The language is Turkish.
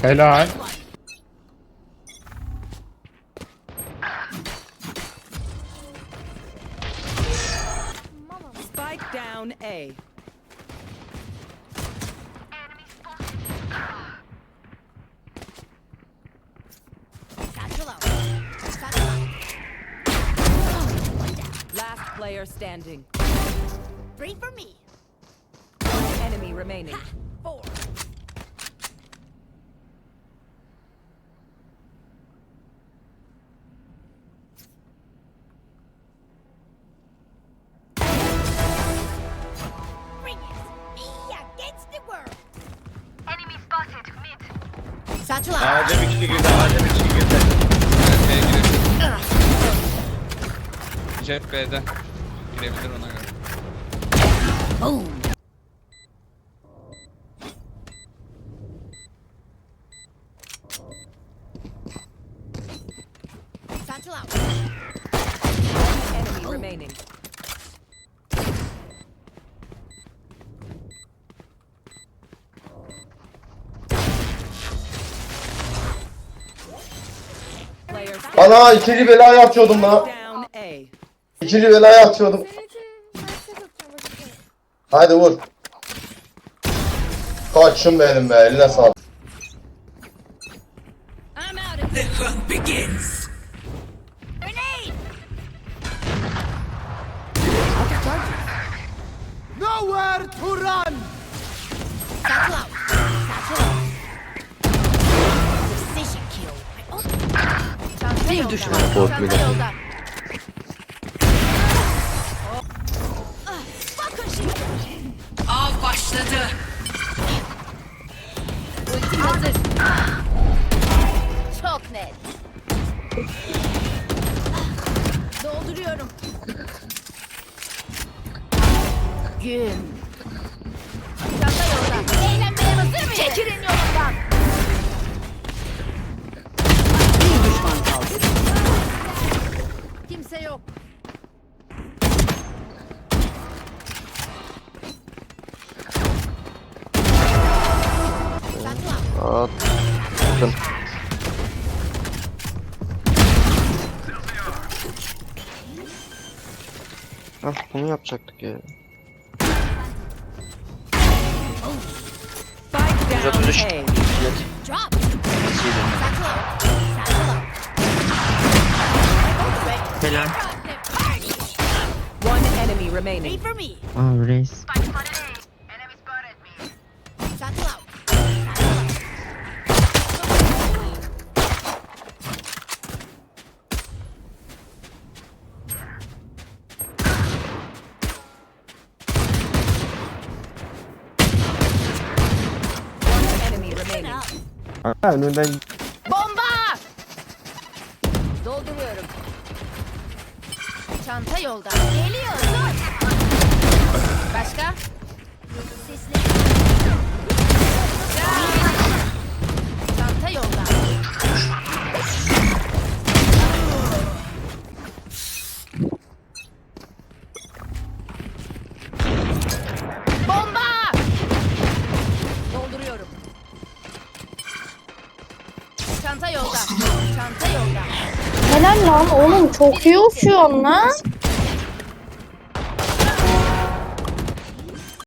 Helal. Spike down A. Satchel out. Satchel out. Last player standing. Three for me. Enemy remaining. Four. Out. Ağaca bir kişi girdi, ağaca bir kişi girdi. B'ye girebilir. Jet B'de. Girebilir ona göre. Boom. Satchel out. Enemy remaining. Ana ikinci belayı atıyordum lan. Down A. İkinci belayı atıyordum. Hadi vur. Kaçın benim be eline sağlık. I'm out of The hunt begins. Grenade! Nowhere to run! Satchel out. Satchel out. Yolda. düşman. Ah, Bakın şimdi. Av başladı. Ultim hazır. Çok net. Dolduruyorum. Gün. Yok. Çanta. At. Bakın. Hah bunu yapacaktık ya. Spike down 133. Helal. Party. One enemy Three remaining. for me. Aa reis. Spike spotted A. Enemy spotted me. Satchel out. Satchel out. One enemy remaining. Önünden Bomba! Dolduruyorum. Çanta yolda. Geliyor. Başka? Helal lan oğlum çok iyi uçuyorsun lan.